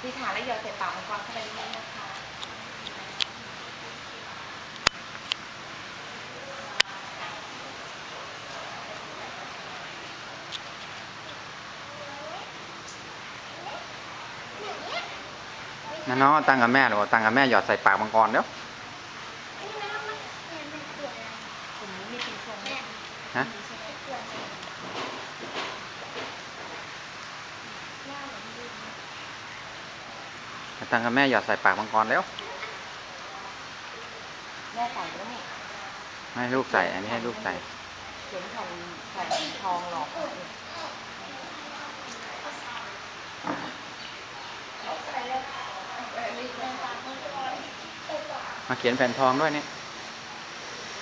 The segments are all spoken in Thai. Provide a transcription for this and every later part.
ที่ว่ามันจะมีลูกไปถึงลูกไปเองเอาเด็กลูกมาถึงสองข้างหนึ่งค่ะแม่รอเลื่อนใจตาห้องก่อเหตุเล็กที่สุดอธิษฐานแล้วหยอดใส่ปากมังกรเข้าไปนี้นะคะนะน้องเอาตังค์กับแม่หรือเอาตังค์กับแม่หยอดใส่ปากมังกรเดี๋ยวนี่นะมันเนี่ยมันเกิดอะไรกลุ่มนี้มีเป็นชงแม่ ฮะมันเกิดอะไรย่าเหมือนดิน เอา ตังค์กับแม่หยอดใส่ปากมังกรเดี๋ยวแม่ใส่แล้วนี่ให้ลูกใส่ อันนี้ให้ลูกใส่เขียนทองใส่ทองหลอกใส่แล้วเออมีเป็นตาต้องร้อยเออว่ะมาเขียนแผ่นทองด้วยนี่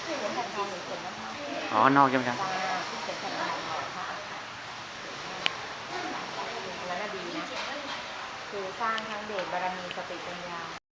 เขียนแผ่นทองหรือเขียนน้ำมันอ๋อนอกใช่ไหมครับตา คือสร้างทั้งเดชบารมีสติปัญญา